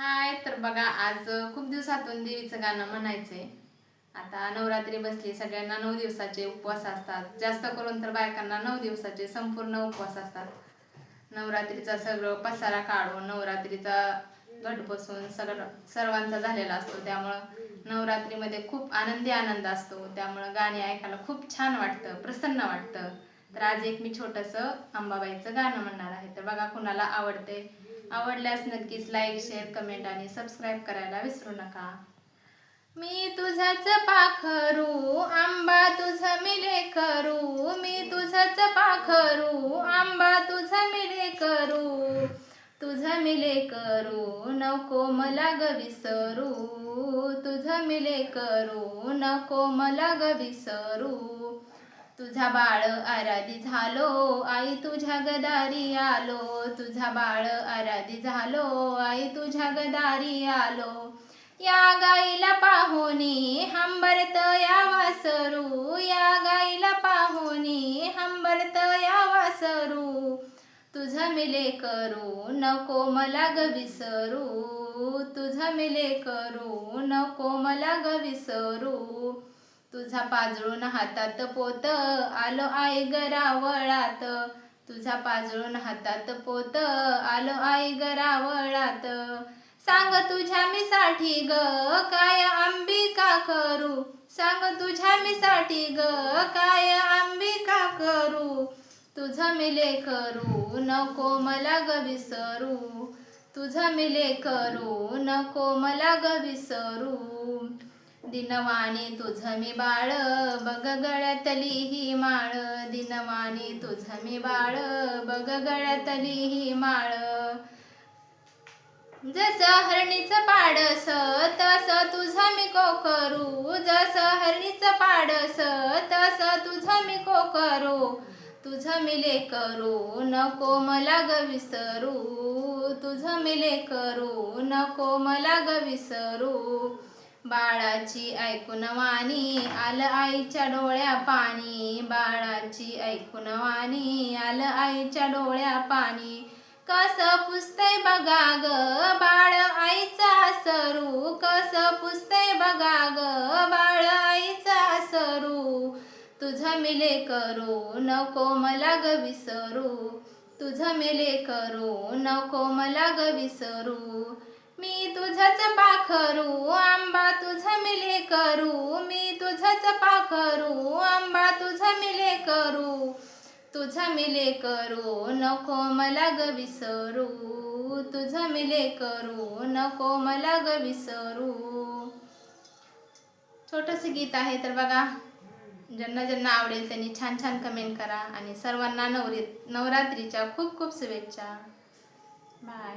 हाय तर बघा आज खूप दिवसातून देवीचं गाणं म्हणायचंय. आता नवरात्री बसली सगळ्यांना नऊ दिवसाचे उपवास असतात. जास्त करून तर बायकांना नऊ दिवसाचे संपूर्ण उपवास असतात. नवरात्रीचा सगळं पसारा काढून नवरात्रीचा घट बसून सगळं सर्वांचा झालेला असतो. त्यामुळं नवरात्रीमध्ये खूप आनंदी आनंद असतो. त्यामुळं गाणी ऐकायला खूप छान वाटतं प्रसन्न वाटतं. तर आज एक मी छोटंसं अंबाबाईचं गाणं म्हणणार आहे. तर बघा कुणाला आवडते? आवडल्यास नक्कीच लाईक शेअर कमेंट आणि सबस्क्राईब करायला विसरू नका. मी तुझाच पाखरू आंबा तुझ मिले करू मी तुझाच पाखरू आंबा तुझ मिले करू तुझ मिले करू नको मला ग विसरू. तुझ मिले करू नको मला ग विसरू. तुझा बाळ आराधी झालो आई तुझ्या गदारी आलो. तुझा बाळ आराधी झालो आई तुझ्या गदारी आलो. या गाईला पाहुनी हंबरत या वासरू. या गाईला पाहुनी हंबरत या वासरू. तुझा मिले करू नको मला ग विसरू. तुझा मिले करू नको मला ग विसरू. तुझा पाजळून हातात पोत आलो आई गरावळात तुझा पाजळून हातात पोत आलो आई गरावळात सांग तुझ्या मी साठी ग काय अंबिका करू? सांग तुझ्या मी साठी ग काय अंबिका करू? तुझ मिले करू नको मला ग विसरू. तुझ मिले करू नको मला ग विसरू. दिनवाणी तुझ मी बाळ बग गळ्यातली ही माळ. दिनवाणी तुझ मी बाळ बग गळ्यातली ही माळ. जसं हरणीचं पाडस तसं तुझं मी को करू जसं हरणीचं पाडस तसं तुझं मी को करू तुझं मिले करू नको मला ग विसरू. तुझं मिले करू नको मला ग विसरू. बाळाची ऐकून वाणी आलं आईच्या डोळ्या पाणी. बाळाची ऐकून वाणी आलं आईच्या डोळ्या पाणी. कस पुसतय बघा ग बाळ आईचा सरू कस पुसतय बघा ग बाळ आईचा सरू तुझं मिले करू नको मला ग विसरू. तुझं मिले करू नको मला ग विसरू. करू आंबा तुझा मिले करू तुझा मिले करू नको मला ग विसरू तुझा मिले करू नको मला ग विसरू. छोटंसं गीत आहे तर बघा ज्यांना ज्यांना आवडेल त्यांनी छान छान कमेंट करा आणि सर्वांना नवरी नवरात्रीच्या खूप खूप शुभेच्छा. बाय